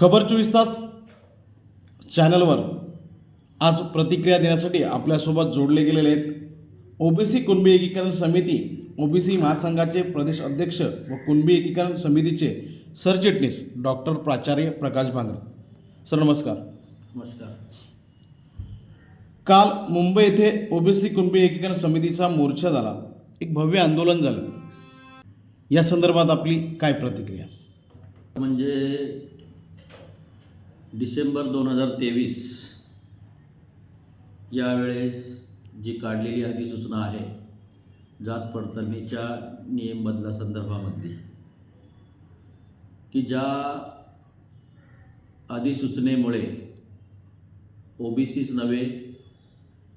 खबर चोवीस तास चॅनलवर आज प्रतिक्रिया देण्यासाठी आपल्यासोबत जोडले गेलेले आहेत. ओबीसी कुणबी एकीकरण समिती ओबीसी महासंघाचे प्रदेश अध्यक्ष व कुणबी एकीकरण समितीचे सरचिटणीस डॉक्टर प्राचार्य प्रकाश भांगरे. सर नमस्कार. नमस्कार. काल मुंबई येथे ओबीसी कुणबी एकीकरण समितीचा मोर्चा झाला. एक भव्य आंदोलन झालं. या संदर्भात आपली काय प्रतिक्रिया? म्हणजे डिसेंबर दोन हजार तेवीस यावेळेस जी काढलेली अधिसूचना आहे जात पडताळणीच्या नियम बदलासंदर्भामधली की ज्या अधिसूचनेमुळे ओबीसीच नव्हे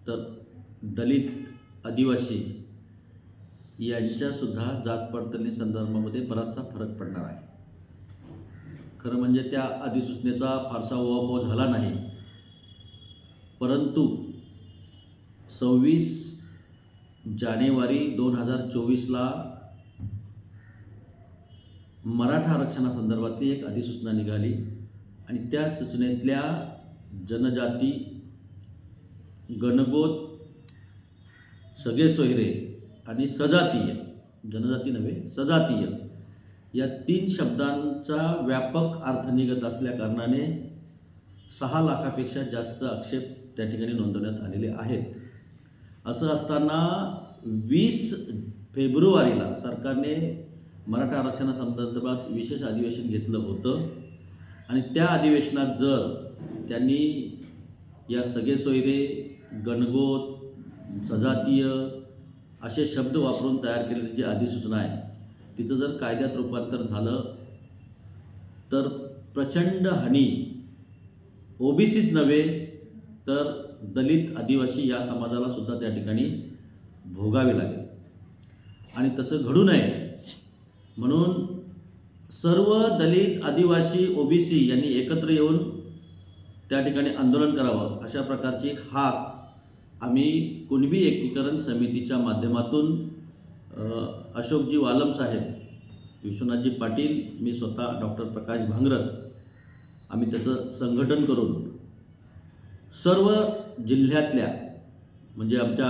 तर दलित आदिवासी यांच्यासुद्धा जात पडताळणी संदर्भामध्ये बराचसा फरक पडणार आहे. खरं म्हणजे त्या अधिसूचनेचा फारसा उहापोह झाला नाही. परंतु सव्वीस जानेवारी दोन हजार चोवीसला मराठा आरक्षणासंदर्भातली एक अधिसूचना निघाली आणि त्या सूचनेतल्या जनजाती गणगोत सगळे सोयरे आणि सजातीय जनजाती नव्हे सजातीय या तीन शब्दांचा व्यापक अर्थ निघत असल्याकारणाने सहा लाखापेक्षा जास्त आक्षेप त्या ठिकाणी नोंदवण्यात आलेले आहेत. असं असताना वीस फेब्रुवारीला सरकारने मराठा आरक्षणासंदर्भात विशेष अधिवेशन घेतलं होतं. आणि त्या अधिवेशनात जर त्यांनी या सगळे सोयरे गणगोत सजातीय असे शब्द वापरून तयार केलेली जी अधिसूचना आहे तिचं जर कायद्यात रूपांतर झालं तर प्रचंड हानी ओबीसीच नव्हे तर दलित आदिवासी या समाजाला सुद्धा त्या ठिकाणी भोगावे लागेल. आणि तसं घडू नये. म्हणून सर्व दलित आदिवासी ओबीसी यांनी एकत्र येऊन त्या ठिकाणी आंदोलन करावं. अशा प्रकारची हाक आम्ही कुणबी एकीकरण समितीच्या माध्यमातून अशोकजी वालम साहेब विश्वनाथजी पाटील मी स्वतः डॉक्टर प्रकाश भांगरत आम्ही त्याचं संघटन करून सर्व जिल्ह्यातल्या म्हणजे आमच्या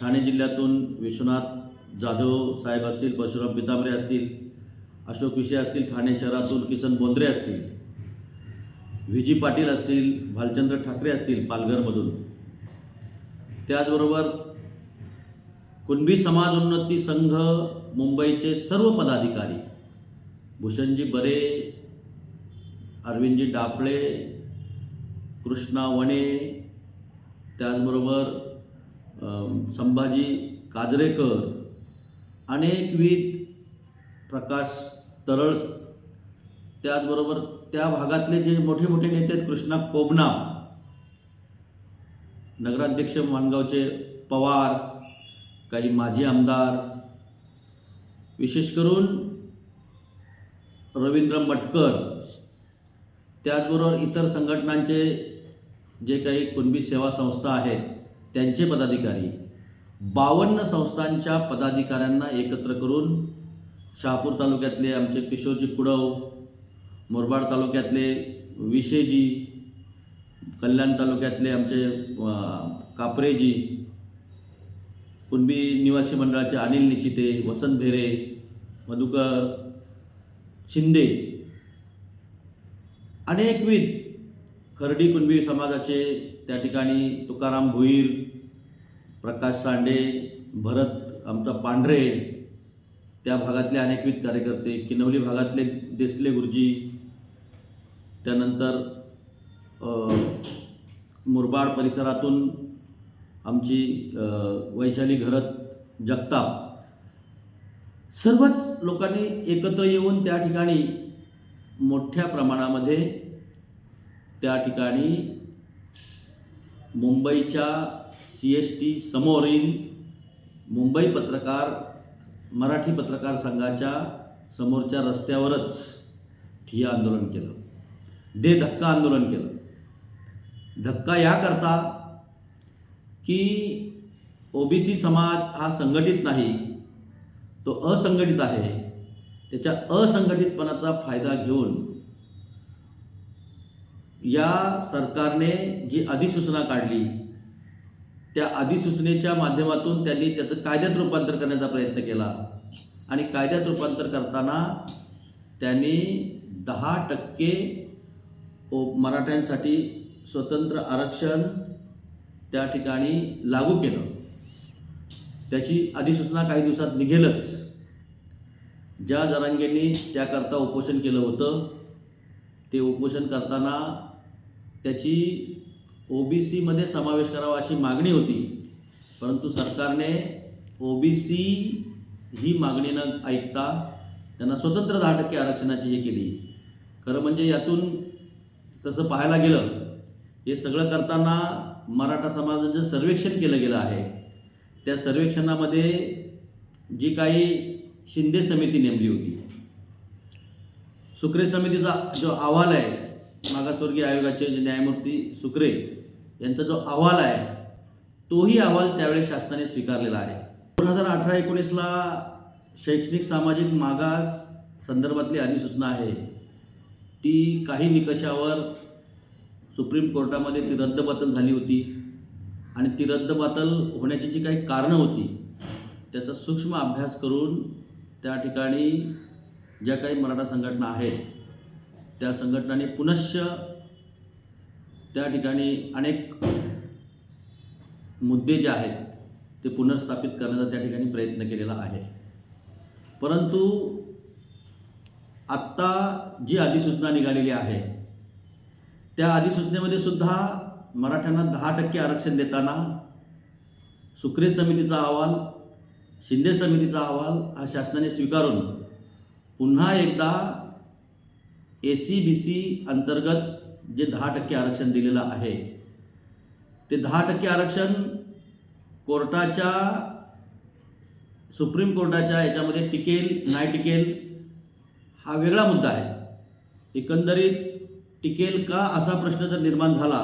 ठाणे जिल्ह्यातून विश्वनाथ जाधव साहेब असतील परशुराम पितांबरे असतील अशोक विषय असतील ठाणे शहरातून किसन बोंद्रे असतील व्ही जी पाटील असतील भालचंद्र ठाकरे असतील पालघरमधून. त्याचबरोबर कुणबी समाज उन्नती संघ मुंबईचे सर्व पदाधिकारी भूषणजी बरे अरविंदजी डाफळे कृष्णा वणे त्याचबरोबर संभाजी काजरेकर अनेकविध प्रकाश तरळ त्याचबरोबर त्या भागातले जे मोठे मोठे नेते आहेत कृष्णा कोबना नगराध्यक्ष माणगावचे पवार काही माजी आमदार विशेष करून रवींद्र मटकर त्याचबरोबर इतर संघटनांचे जे काही कुणबी सेवा संस्था आहेत त्यांचे पदाधिकारी बावन्न संस्थांच्या पदाधिकाऱ्यांना एकत्र करून शहापूर तालुक्यातले आमचे किशोरजी कुडव मुरबाड तालुक्यातले विशेजी कल्याण तालुक्यातले आमचे कापरेजी कुणबी निवासी मंडळाचे अनिल निचिते वसंत भेरे मधुकर शिंदे अनेकविध खर्डी कुणबी समाजाचे त्या ठिकाणी तुकाराम भुईर प्रकाश सांडे भरत आमचा पांढरे त्या भागातले अनेकविध कार्यकर्ते किनवली भागातले देसले गुरुजी त्यानंतर मुरबाड परिसरातून आमची वैशाली घरत जगताप. सर्वच लोकांनी एकत्र येऊन त्या ठिकाणी मोठ्या प्रमाणामध्ये त्या ठिकाणी मुंबईच्या सी एस टी समोरील मुंबई पत्रकार मराठी पत्रकार संघाच्या समोरच्या रस्त्यावरच ठिय्या आंदोलन केलं. दे धक्का आंदोलन केलं. धक्का याकरता की ओबीसी समाज हा संघटित नाही तो असंघटित आहे त्याच्या असंघटितपणाचा फायदा घेऊन या सरकारने जी अधिसूचना काढली त्या अधिसूचनेच्या माध्यमातून त्यांनी त्याचं कायद्यात रूपांतर करण्याचा प्रयत्न केला. आणि कायद्यात रूपांतर करताना त्यांनी दहा टक्के ओ मराठ्यांसाठी स्वतंत्र आरक्षण त्या ठिकाणी लागू केलं. त्याची अधिसूचना काही दिवसात निघेलच. ज्या जरांगेंनी त्याकरता उपोषण केलं होतं ते उपोषण करताना त्याची ओ बी सीमध्ये समावेश करावा अशी मागणी होती. परंतु सरकारने ओ बी सी ही मागणी न ऐकता त्यांना स्वतंत्र दहा टक्के आरक्षणाची हे केली. खरं म्हणजे यातून तसं पाहायला गेलं हे सगळं करताना मराठा समाजाचं सर्वेक्षण केलं गेलं आहे त्या सर्वेक्षणामध्ये जी काही शिंदे समिती नेमली होती सुक्रे समितीचा जो अहवाल आहे मागासवर्गीय आयोगाचे जे न्यायमूर्ती सुक्रे यांचा जो अहवाल आहे तोही अहवाल त्यावेळेस शासनाने स्वीकारलेला आहे. दोन हजार अठरा एकोणीसला शैक्षणिक सामाजिक मागास संदर्भातली अधिसूचना आहे ती काही निकषावर सुप्रीम कोर्टामध्ये ती रद्दबातल झाली होती. आणि ती रद्दबातल होण्याची जी काही कारणं होती त्याचा सूक्ष्म अभ्यास करून त्या ठिकाणी ज्या काही मराठा संघटना आहेत त्या संघटनांनी पुनश्च त्या ठिकाणी अनेक मुद्दे जे आहेत ते पुनर्स्थापित करण्याचा त्या ठिकाणी प्रयत्न केलेला आहे. परंतु आत्ता जी अधिसूचना निघालेली आहे त्या अधिसूचनेमध्ये सुद्धा मराठ्यांना दहा टक्के आरक्षण देताना सुक्रे समितीचा अहवाल शिंदे समितीचा अहवाल हा शासनाने स्वीकारून पुन्हा एकदा ए सी बी सी अंतर्गत जे दहा टक्के आरक्षण दिलेलं आहे ते दहा टक्के आरक्षण कोर्टाच्या सुप्रीम कोर्टाच्या याच्यामध्ये टिकेल नाही टिकेल हा वेगळा मुद्दा आहे. एकंदरीत टिकेल का असा प्रश्न जर निर्माण झाला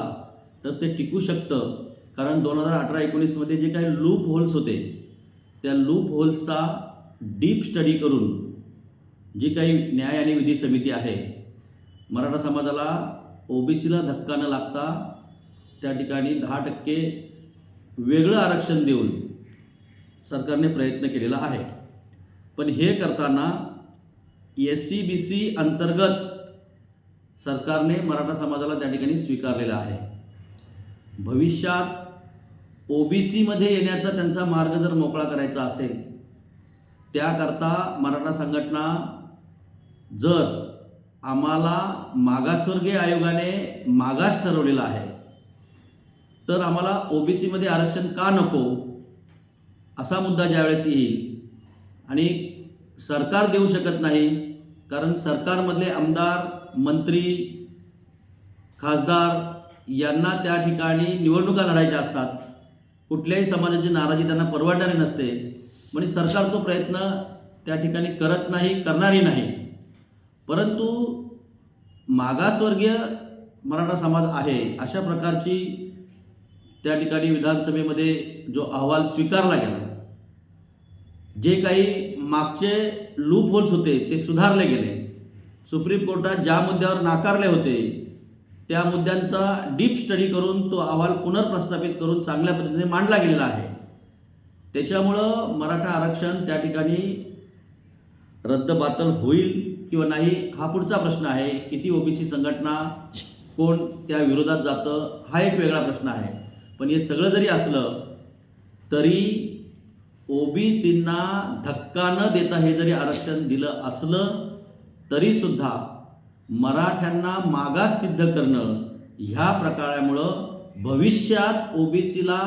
तर ते टिकू शकतं. कारण दोन हजार अठरा एकोणीसमध्ये जे काही लूप होल्स होते त्या लूप होल्सचा डीप स्टडी करून जी काही न्याय आणि विधी समिती आहे मराठा समाजाला ओबीसीला धक्का न लागता त्या ठिकाणी दहा टक्के वेगळं आरक्षण देऊन सरकारने प्रयत्न केलेला आहे. पण हे करताना एस सी बी सी अंतर्गत सरकारने मराठा समाजाला त्या ठिकाणी स्वीकारलेला आहे. भविष्यात ओबीसीमध्ये येण्याचा त्यांचा मार्ग जर मोकळा करायचा असेल त्याकरता मराठा संघटना जर आम्हाला मागासवर्गीय आयोगाने मागास ठरवलेला आहे तर आम्हाला ओबीसीमध्ये आरक्षण का नको असा मुद्दा ज्यावेळेस येईल आणि सरकार देऊ शकत नाही कारण सरकारमधले आमदार मंत्री खासदार यांना त्या ठिकाणी निवडणुका लढायच्या असतात. कुठल्याही समाजाची नाराजी त्यांना परवडणारी नसते. म्हणजे सरकार तो प्रयत्न त्या ठिकाणी करत नाही करणारही नाही. परंतु मागासवर्गीय मराठा समाज आहे अशा प्रकारची त्या ठिकाणी विधानसभेमध्ये जो अहवाल स्वीकारला गेला जे काही मागचे लूप होल्स होते ते सुधारले गेले. सुप्रीम कोर्टात ज्या मुद्द्यावर नाकारले होते त्या मुद्द्यांचा डीप स्टडी करून तो अहवाल पुनर्प्रस्थापित करून चांगल्या पद्धतीने मांडला गेलेला आहे. त्याच्यामुळं मराठा आरक्षण त्या ठिकाणी रद्दबातल होईल किंवा नाही हा पुढचा प्रश्न आहे. किती ओबीसी संघटना कोण त्या विरोधात जातं हा एक वेगळा प्रश्न आहे. पण हे सगळं जरी असलं तरी ओबीसींना धक्का न देता हे जरी आरक्षण दिलं असलं तरीसुद्धा मराठ्यांना मागास सिद्ध करणं ह्या प्रकारामुळं भविष्यात ओबीसीला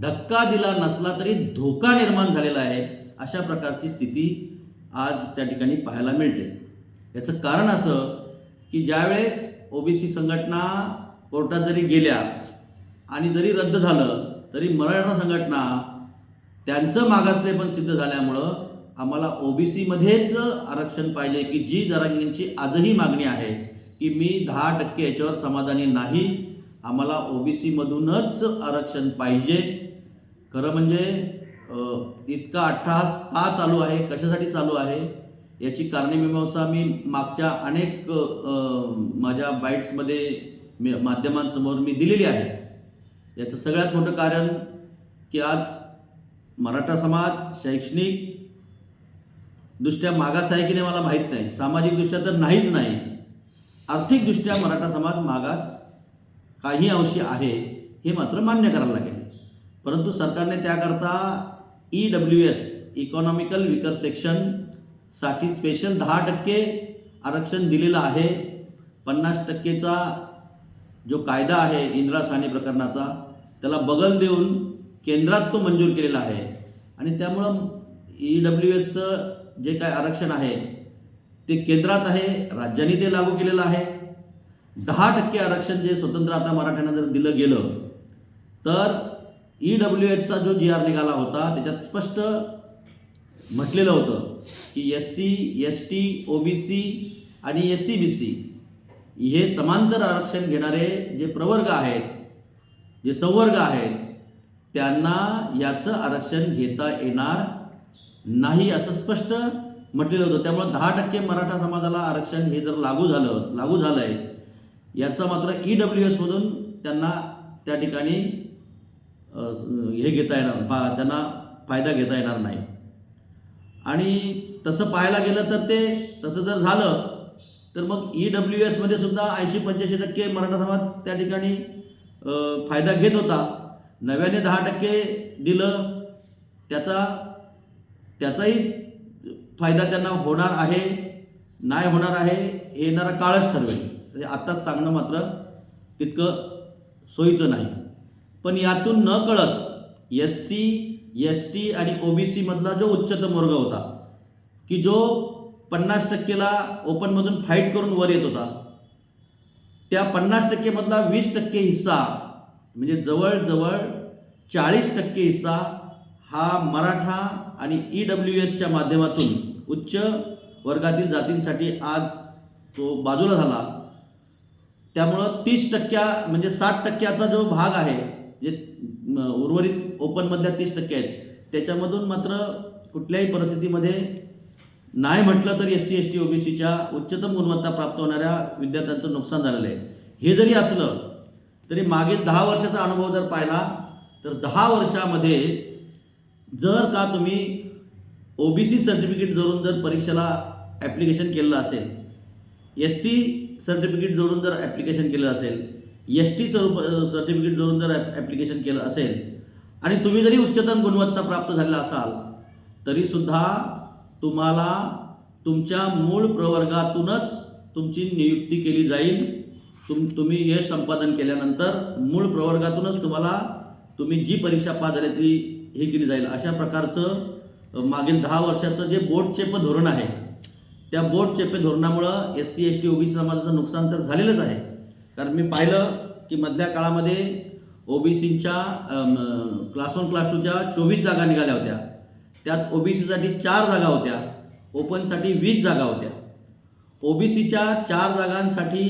धक्का दिला नसला तरी धोका निर्माण झालेला आहे अशा प्रकारची स्थिती आज त्या ठिकाणी पाहायला मिळते. याचं कारण असं की ज्यावेळेस ओबीसी संघटना कोर्टात जरी गेल्या आणि जरी रद्द झालं तरी मराठा संघटना त्यांचं मागासले पण सिद्ध झाल्यामुळं आम्हाला ओबीसीमध्येच आरक्षण पाहिजे की जी जरांगींची आजही मागणी आहे की मी दहा टक्के याच्यावर समाधानी नाही. आम्हाला ओबीसीमधूनच आरक्षण पाहिजे. खरं म्हणजे इतका अट्टहास का चालू आहे? कशासाठी चालू आहे? याची कारणे मीमांसा मी मागच्या अनेक माझ्या बाईट्समध्ये मी माध्यमांसमोर मी दिलेली आहे. याचं सगळ्यात मोठं कारण की आज मराठा समाज शैक्षणिक दृष्ट्या मागास आहे की नाही मला माहीत नाही. सामाजिकदृष्ट्या तर नाहीच नाही. आर्थिकदृष्ट्या मराठा समाज मागास काही अंशी आहे हे मात्र मान्य करायला लागेल. परंतु सरकारने त्याकरता E W S economical weaker सेक्शनसाठी special दहा टक्के आरक्षण दिलेलं आहे. पन्नास टक्केचा जो कायदा आहे इंदिरा साने प्रकरणाचा त्याला बगल देऊन केंद्रात तो मंजूर केलेला आहे. आणि त्यामुळं ई डब्ल्यू एसचं जे काय आरक्षण आहे ते केंद्रात आहे राज्यांनी ते लागू केलेलं आहे. दहा टक्के आरक्षण जे स्वतंत्र आता मराठ्यांना जर दिलं गेलं तर ई डब्ल्यू एचचा जो जी आर निघाला होता त्याच्यात स्पष्ट म्हटलेलं होतं की S C S T O B C आणि एस सी बी सी हे समांतर आरक्षण घेणारे जे प्रवर्ग आहेत जे संवर्ग आहेत त्यांना याचं आरक्षण घेता येणार नाही असं स्पष्ट म्हटलेलं होतं. त्यामुळं दहा टक्के मराठा समाजाला आरक्षण हे जर लागू झालं लागू झालं आहे याचा मात्र ई डब्ल्यू एसमधून त्यांना त्या ठिकाणी हे घेता येणार पा त्यांना फायदा घेता येणार नाही. आणि तसं पाहायला गेलं तर ते तसं जर झालं तर मग ई डब्ल्यू एसमध्ये सुद्धा ऐंशी पंच्याऐंशी टक्के मराठा समाज त्या ठिकाणी फायदा घेत होता. नव्याने दहा टक्के दिलं त्याचा त्याचाही फायदा त्यांना होणार आहे नाही होणार आहे हे येणारा काळच ठरवेल. आत्ताच सांगणं मात्र तितकं सोयीचं नाही. पण यातून न कळत एस सी एस टी आणि ओ बी सीमधला जो उच्चतम वर्ग होता की जो पन्नास टक्केला ओपनमधून फाईट करून वर येत होता त्या पन्नास टक्केमधला वीस टक्के हिस्सा म्हणजे जवळजवळ चाळीस टक्के हिस्सा हा मराठा आणि ई डब्ल्यू एसच्या माध्यमातून उच्च वर्गातील जातींसाठी आज तो बाजूला झाला. त्यामुळं तीस टक्क्या म्हणजे साठ टक्क्याचा जो भाग आहे जे उर्वरित ओपनमधल्या तीस टक्के आहेत त्याच्यामधून मात्र कुठल्याही परिस्थितीमध्ये नाही म्हटलं तर S C S T O B सीच्या उच्चतम गुणवत्ता प्राप्त होणाऱ्या विद्यार्थ्यांचं नुकसान झालेलं आहे. हे जरी असलं तरी मागील दहा वर्षाचा अनुभव जर पाहिला तर दहा वर्षामध्ये जर का तुम्ही ओ बी सी सर्टिफिकेट जोडून जर परीक्षेला ॲप्लिकेशन केलेलं असेल एस सी सर्टिफिकेट जोडून जर ॲप्लिकेशन केलं असेल एस टी सर्टिफिकेट जोडून जर ॲप्लिकेशन केलं असेल आणि तुम्ही जरी उच्चतम गुणवत्ता प्राप्त झालेला असाल तरीसुद्धा तुम्हाला तुमच्या मूळ प्रवर्गातूनच तुमची नियुक्ती केली जाईल. तुम तुम्ही यश संपादन केल्यानंतर मूळ प्रवर्गातूनच तुम्हाला तुम्ही जी परीक्षा पास झाली ती हे केली जाईल. अशा प्रकारचं मागील दहा वर्षाचं जे बोटचेप धोरण आहे त्या बोर्ड धोरणामुळं S C S T OBC समाजाचं नुकसान तर झालेलंच आहे. कारण मी पाहिलं की मधल्या काळामध्ये ओबीसीच्या क्लास वन क्लास टूच्या चोवीस जागा निघाल्या होत्या. त्यात ओबीसीसाठी चार जागा होत्या. ओपनसाठी वीस जागा होत्या. ओबीसीच्या चार जागांसाठी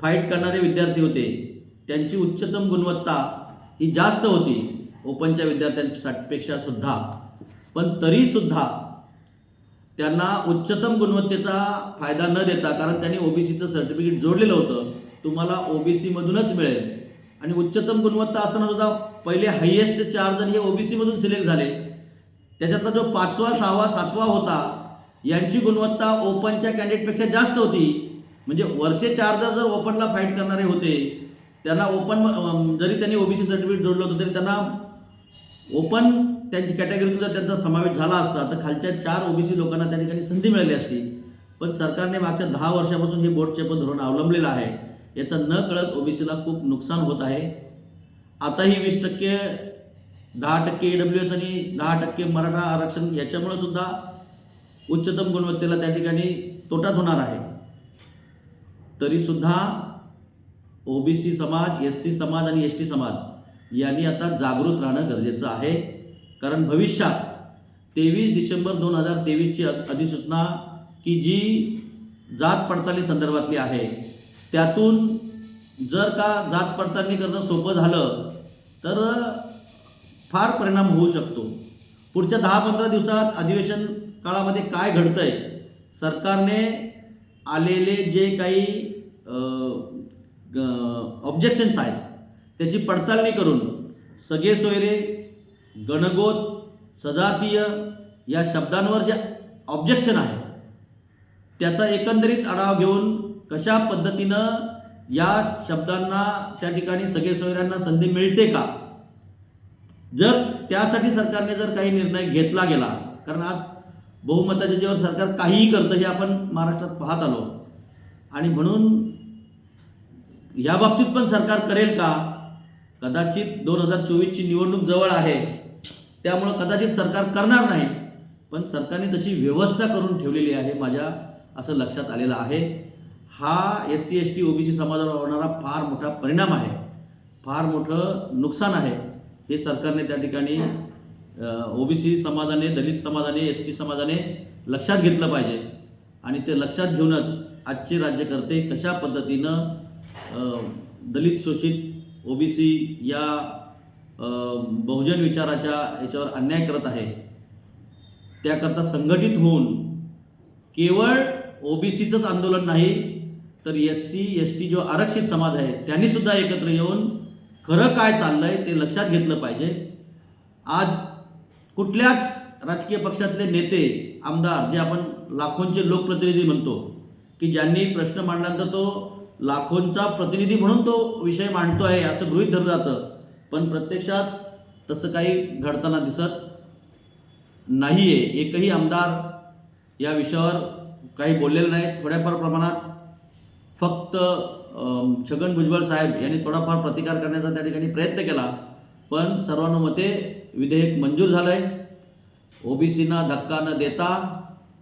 फाईट करणारे विद्यार्थी होते. त्यांची उच्चतम गुणवत्ता ही जास्त होती. ओपनच्या विद्यार्थ्यांपेक्षा सुद्धा. पण तरीसुद्धा त्यांना उच्चतम गुणवत्तेचा फायदा न देता कारण त्यांनी ओबीसीचं सर्टिफिकेट जोडलेलं होतं तुम्हाला ओबीसीमधूनच मिळेल. आणि उच्चतम गुणवत्ता असताना सुद्धा पहिले हायेस्ट चार जण हे ओबीसीमधून सिलेक्ट झाले. त्याच्यातला जो पाचवा सहावा सातवा होता यांची गुणवत्ता ओपनच्या कॅन्डिडेटपेक्षा जास्त होती. म्हणजे वरचे चार जर जर ओपनला फाईट करणारे होते त्यांना ओपन जरी त्यांनी ओबीसी सर्टिफिकेट जोडलं होतं तरी त्यांना ओपन त्यांची कॅटेगरीतून जर त्यांचा समावेश झाला असता तर खालच्या चार ओबीसी लोकांना त्या ठिकाणी संधी मिळाली असती. पण सरकारने मागच्या दहा वर्षापासून हे बोर्डचे पण धोरण अवलंबलेलं आहे. याचं न कळत ओबीसीला खूप नुकसान होत आहे. आताही वीस टक्के दहा टक्के ई डब्ल्यू एस आणि दहा टक्के मराठा आरक्षण याच्यामुळं सुद्धा उच्चतम गुणवत्तेला त्या ठिकाणी तोटाच होणार आहे. तरीसुद्धा ओबीसी समाज एस सी समाज आणि एस टी समाज यांनी आता जागृत राहणं गरजेचं आहे. कारण भविष्यात तेवीस डिसेंबर दोन हजार तेवीसची अधिसूचना की जी जात पडताळणी संदर्भातली आहे त्यातून जर का जात पडताळणी करणं सोपं झालं तर फार परिणाम होऊ शकतो. पुढच्या दहा पंधरा दिवसात अधिवेशन काळामध्ये काय घडतं आहे सरकारने आलेले जे काही ऑब्जेक्शन्स आहेत त्याची पडताळणी करून सगळे सोयरे गणगोत सजातीय या शब्दांवर जे ऑब्जेक्शन आहे त्याचा एकंदरीत आढावा घेऊन कशा पद्धतीनं या शब्दांना त्या ठिकाणी सगळे सोयऱ्यांना संधी मिळते का? जर त्यासाठी सरकारने जर काही निर्णय घेतला गेला कारण आज बहुमताच्या जेव्हा सरकार काहीही करतं हे आपण महाराष्ट्रात पाहत आलो. आणि म्हणून या बाबतीत पण सरकार करेल का? कदाचित दोन हजार चोवीसची निवडणूक जवळ आहे. त्यामुळं कदाचित सरकार करणार नाही. पण सरकारने तशी व्यवस्था करून ठेवलेली आहे माझ्या असं लक्षात आलेलं आहे. हा S C S T OBC समाजावर होणारा फार मोठा परिणाम आहे. फार मोठं नुकसान आहे. हे सरकारने त्या ठिकाणी ओबीसी समाजाने दलित समाजाने एस टी समाजाने लक्षात घेतलं पाहिजे. आणि ते लक्षात घेऊनच आजचे राज्यकर्ते कशा पद्धतीनं दलित शोषित ओबीसी या बहुजन विचाराच्या याच्यावर अन्याय करत आहे. त्याकरता संघटित होऊन केवळ ओबीसीचंच आंदोलन नाही तर एस सी एस टी जो आरक्षित समाज आहे त्यांनीसुद्धा एकत्र येऊन खरं काय चाललं आहे ते लक्षात घेतलं पाहिजे. आज कुठल्याच राजकीय पक्षातले नेते आमदार जे आपण लाखोंचे लोकप्रतिनिधी म्हणतो की ज्यांनी प्रश्न मांडल्यानंतर तो लाखोंचा प्रतिनिधी म्हणून तो विषय मांडतो आहे असं गृहीत धरलं जातं. पण प्रत्यक्षात तसं काही घडताना दिसत नाही आहे एकही आमदार या विषयावर काही बोललेलं नाही. थोड्याफार प्रमाणात फक्त छगन भुजबळ साहेब यांनी थोडाफार प्रतिकार करण्याचा त्या ठिकाणी प्रयत्न केला. पण सर्वानुमते विधेयक मंजूर झालं आहे ओबीसीना धक्का न देता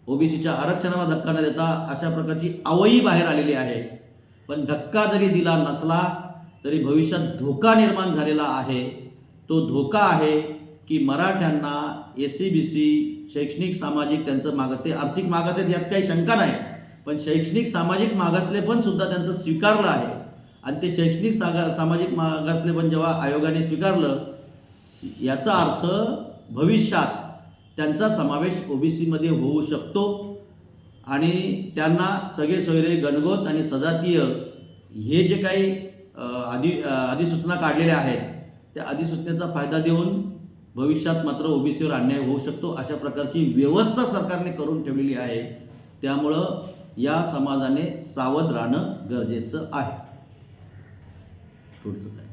ओबीसीच्या आरक्षणाला धक्का न देता अशा प्रकारची आवई बाहेर आलेली आहे. पण धक्का जरी दिला नसला तरी भविष्यात धोका निर्माण झालेला आहे. तो धोका आहे की मराठ्यांना एस सी बी सी शैक्षणिक सामाजिक त्यांचं माग ते आर्थिक मागास आहेत यात काही शंका नाही. पण शैक्षणिक सामाजिक मागासले पण सुद्धा त्यांचं स्वीकारलं आहे. आणि ते शैक्षणिक सागा सामाजिक मागासले पण जेव्हा आयोगाने स्वीकारलं याचा अर्थ भविष्यात त्यांचा समावेश ओबीसीमध्ये होऊ शकतो. आणि त्यांना सगळे सोयरे गणगोत आणि सजातीय हे जे काही आधी अधिसूचना काढलेल्या आहेत त्या अधिसूचनेचा फायदा देऊन भविष्यात मात्र ओबीसीवर अन्याय होऊ शकतो अशा प्रकारची व्यवस्था सरकारने करून ठेवलेली आहे. त्यामुळं या समाजाने सावध राहणं गरजेचं आहे. पुढचं काय?